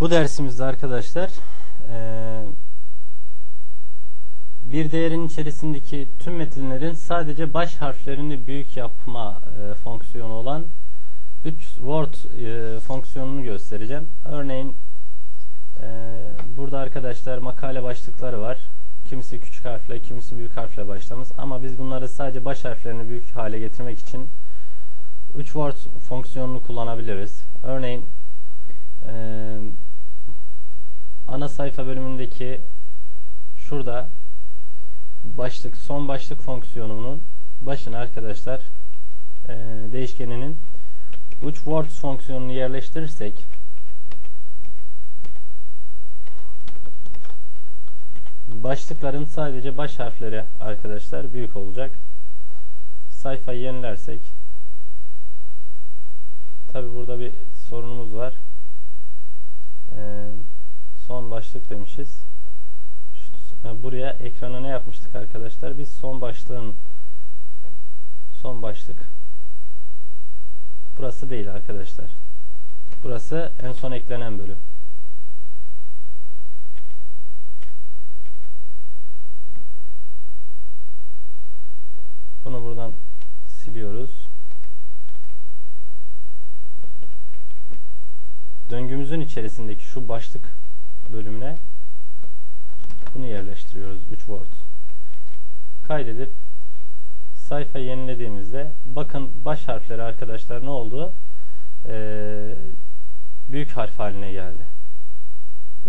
Bu dersimizde arkadaşlar eee, bir değerin içerisindeki tüm metinlerin sadece baş harflerini büyük yapma eee, fonksiyonu olan 3 word eee, fonksiyonunu göstereceğim. Örneğin burada arkadaşlar makale başlıkları var. Kimisi küçük harfle, kimisi büyük harfle başlamış. Ama biz bunları sadece baş harflerini büyük hale getirmek için 3 word fonksiyonunu kullanabiliriz. Örneğin eee, ana sayfa bölümündeki şurada başlık son başlık fonksiyonunun başına arkadaşlar eee, değişkeninin uç words fonksiyonunu yerleştirirsek başlıkların sadece baş harfleri arkadaşlar büyük olacak. Sayfayı yenilersek tabi burada bir sorunumuz var. Eee, son başlık demişiz. Buraya ekrana ne yapmıştık arkadaşlar? Biz son başlığın son başlık. Burası değil arkadaşlar. Burası en son eklenen bölüm. Bunu buradan siliyoruz. Döngümüzün içerisindeki şu başlık bölümüne bunu yerleştiriyoruz 3 word. Kaydedip sayfa yenilediğimizde bakın baş harfleri arkadaşlar ne oldu? Ee, büyük harf haline geldi.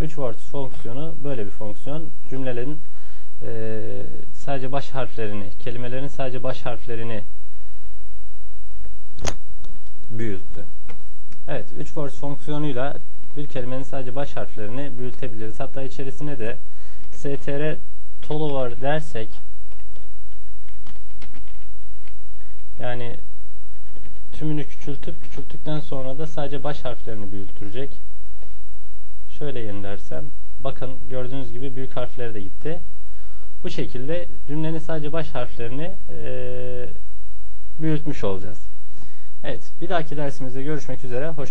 3 words fonksiyonu böyle bir fonksiyon. Cümlelerin ee, sadece baş harflerini, kelimelerin sadece baş harflerini büyüttü. Evet, 3 words fonksiyonuyla bir kelimenin sadece baş harflerini büyütebiliriz. Hatta içerisine de str tolover dersek yani tümünü küçültüp küçülttükten sonra da sadece baş harflerini büyütecek. Şöyle yenilersem bakın gördüğünüz gibi büyük harfleri de gitti. Bu şekilde cümlenin sadece baş harflerini eee büyütmüş olacağız. Evet, bir dahaki dersimizde görüşmek üzere. Hoş